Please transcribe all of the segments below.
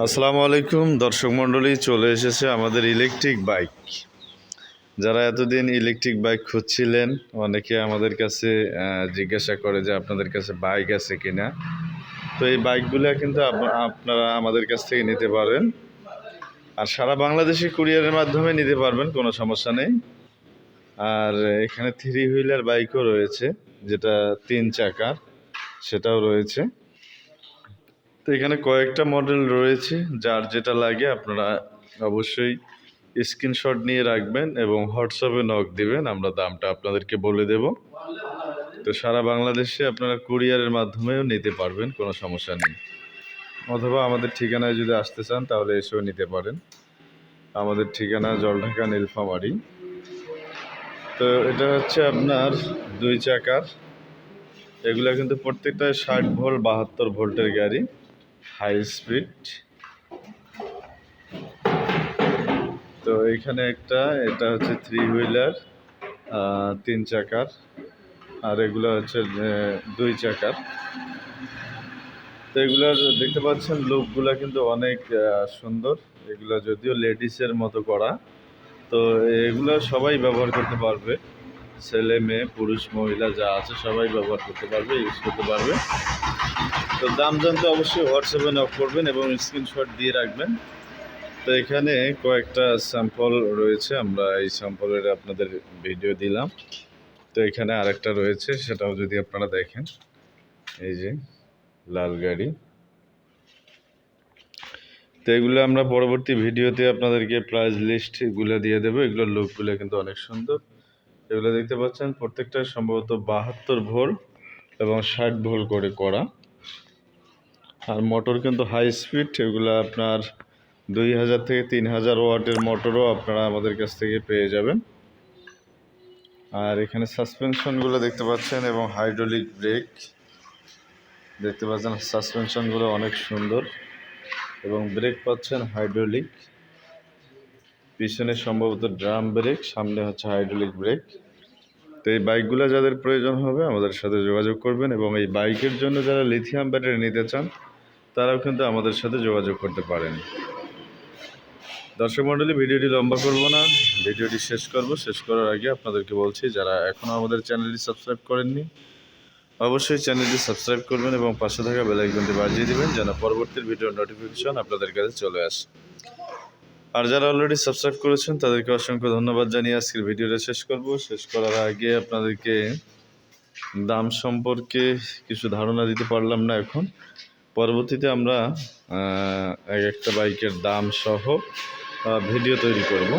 আসসালামু আলাইকুম, দর্শক মণ্ডলী, চলে এসেছে আমাদের ইলেকট্রিক বাইক। যারা এতদিন ইলেকট্রিক বাইক খুঁজছিলেন, অনেকে আমাদের কাছে জিজ্ঞাসা করে যে আপনাদের কাছে বাইক আছে কিনা। তো এই বাইকগুলো কিন্তু আপ- আপনারা আমাদের কাছ থেকে নিতে পারেন। আর সারা বাংলাদেশে কুরিয়ারের মাধ্যমে নিতে পারবেন, কোনো সমস্যা নেই। আর এখানে থ্রি হুইলার বাইকও রয়েছে, যেটা তিন চাকার, সেটাও রয়েছে। তো এখানে কয়েকটা মডেল রয়েছে, যার যেটা লাগে আপনারা অবশ্যই স্ক্রিনশট নিয়ে রাখবেন এবং হোয়াটসঅ্যাপে নক দিবেন, আমরা দামটা আপনাদেরকে বলে দেব। তো সারা বাংলাদেশে আপনারা কুরিয়ারের মাধ্যমেও নিতে পারবেন, কোনো সমস্যা নেই। অথবা আমাদের ঠিকানায় যদি আসতে চান, তাহলে এসেও নিতে পারেন। আমাদের ঠিকানা জলঢাকা, নীলফামারি। তো এটা হচ্ছে আপনার দুই চাকার। এগুলো কিন্তু প্রত্যেকটা ষাট ভোল্ট, বাহাত্তর ভোল্টের গাড়ি। High speed. তো এখানে একটা, এটা হচ্ছে থ্রি হুইলার তিন চাকার, আর এগুলো হচ্ছে দুই চাকার। তো এগুলার দেখতে পাচ্ছেন লুকগুলা কিন্তু অনেক সুন্দর। এগুলো যদিও লেডিসের মতো করা। তো এগুলো সবাই ব্যবহার করতে পারবে। ছেলে, মেয়ে, পুরুষ, মহিলা, যা আছে সবাই ব্যবহার করতে পারবে, ইউজ করতে পারবে। তো দাম জানতে অবশ্যই হোয়াটসঅ্যাপে নক করবেন এবং স্ক্রিনশট দিয়ে রাখবেন। তো এখানে কয়েকটা স্যাম্পল রয়েছে, আমরা এই স্যাম্পলের আপনাদের ভিডিও দিলাম। তো এখানে আরেকটা রয়েছে, সেটাও যদি আপনারা দেখেন। এই যে, লাল গাড়ি। তো এগুলো আমরা পরবর্তী ভিডিওতে আপনাদেরকে প্রাইস লিস্টগুলো দিয়ে দেবো। এগুলোর লুকগুলো কিন্তু অনেক সুন্দর। এগুলো দেখতে পাচ্ছেন, প্রত্যেকটা সম্ভবত বাহাত্তর ভোল্ট এবং ষাট ভোল্ট করে করা। আর মোটর কিন্তু হাই স্পিড এগুলো আপনার দুই হাজার থেকে তিন হাজার ওয়াটের মোটরও আপনারা আমাদের কাছ থেকে পেয়ে যাবেন। আর এখানে সাসপেনশনগুলো দেখতে পাচ্ছেন এবং হাইড্রোলিক ব্রেক দেখতে পাচ্ছেন সাসপেনশনগুলো অনেক সুন্দর এবং ব্রেক পাচ্ছেন হাইড্রোলিক পিছনে সম্ভবত ড্রাম ব্রেক সামনে হচ্ছে হাইড্রোলিক ব্রেক তো এই বাইকগুলো যাদের প্রয়োজন হবে আমাদের সাথে যোগাযোগ করবেন এবং এই বাইকের জন্য যারা লিথিয়াম ব্যাটারি নিতে চান তারাও কিন্তু আমাদের সাথে যোগাযোগ করতে পারেন। দর্শক মণ্ডলী, ভিডিওটি লম্বা করব না। ভিডিওটি শেষ করব। শেষ করার আগে আপনাদেরকে বলছি, যারা এখনও আমাদের চ্যানেলটি সাবস্ক্রাইব করেননি, অবশ্যই চ্যানেলটি সাবস্ক্রাইব করবেন এবং পাশে থাকা বেল আইকনটি বাজিয়ে দেবেন যেন পরবর্তী ভিডিওর নোটিফিকেশন আপনাদের কাছে চলে আসে। আর যারা অলরেডি সাবস্ক্রাইব করেছেন, তাদেরকে অসংখ্য ধন্যবাদ জানিয়ে আজকের ভিডিওটা শেষ করব। শেষ করার আগে আপনাদেরকে দাম সম্পর্কে কিছু ধারণা দিতে পারলাম না এখন। পরবর্তীতে আমরা এক একটা বাইকের দাম সহ ভিডিও তৈরি করব।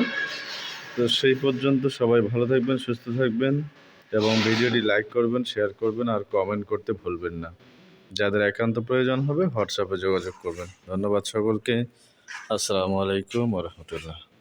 তো সেই পর্যন্ত সবাই ভালো থাকবেন, সুস্থ থাকবেন এবং ভিডিওটি লাইক করবেন, শেয়ার করবেন আর কমেন্ট করতে ভুলবেন না। যাদের একান্ত প্রয়োজন হবে, হোয়াটসঅ্যাপে যোগাযোগ করবেন। ধন্যবাদ সকলকে। আসসালামু আলাইকুম রহমতুল্লাহ।